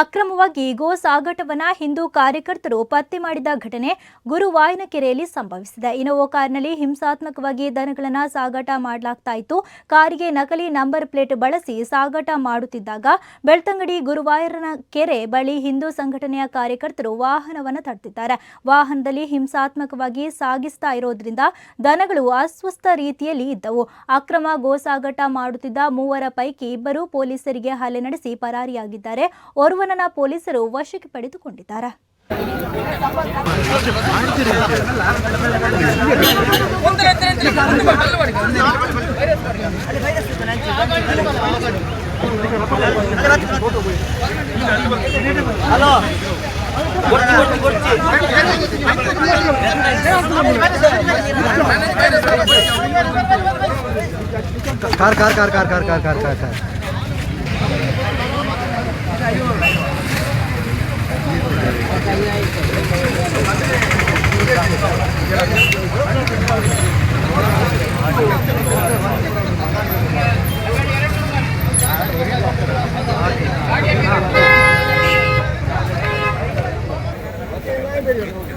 ಅಕ್ರಮವಾಗಿ ಗೋ ಸಾಗಾಟವನ್ನ ಹಿಂದೂ ಕಾರ್ಯಕರ್ತರು ಪತ್ತೆ ಮಾಡಿದ ಘಟನೆ ಗುರುವಾಯನಕೆರೆಯಲ್ಲಿ ಸಂಭವಿಸಿದೆ. ಇನೋವೋ ಕಾರ್ನಲ್ಲಿ ಹಿಂಸಾತ್ಮಕವಾಗಿ ದನಗಳನ್ನು ಸಾಗಾಟ ಮಾಡಲಾಗ್ತಾ ಇತ್ತು. ಕಾರಿಗೆ ನಕಲಿ ನಂಬರ್ ಪ್ಲೇಟ್ ಬಳಸಿ ಸಾಗಾಟ ಮಾಡುತ್ತಿದ್ದಾಗ ಬೆಳ್ತಂಗಡಿ ಗುರುವಾಯರನ ಕೆರೆ ಬಳಿ ಹಿಂದೂ ಸಂಘಟನೆಯ ಕಾರ್ಯಕರ್ತರು ವಾಹನವನ್ನು ತಡೆದಿದ್ದಾರೆ ವಾಹನದಲ್ಲಿ ಹಿಂಸಾತ್ಮಕವಾಗಿ ಸಾಗಿಸ್ತಾ ಇರೋದ್ರಿಂದ ದನಗಳು ಅಸ್ವಸ್ಥ ರೀತಿಯಲ್ಲಿ ಇದ್ದವು. ಅಕ್ರಮ ಗೋ ಸಾಗಾಟ ಮಾಡುತ್ತಿದ್ದ ಮೂವರ ಪೈಕಿ ಇಬ್ಬರು ಪೊಲೀಸರಿಗೆ ಹಲ್ಲೆ ನಡೆಸಿ ಪರಾರಿಯಾಗಿದ್ದಾರೆ. ಇವನನ್ನ ಪೊಲೀಸರು ವಶಕ್ಕೆ ಪಡೆದುಕೊಂಡಿದ್ದಾರೆ. Car car car car car car car car car. Gracias.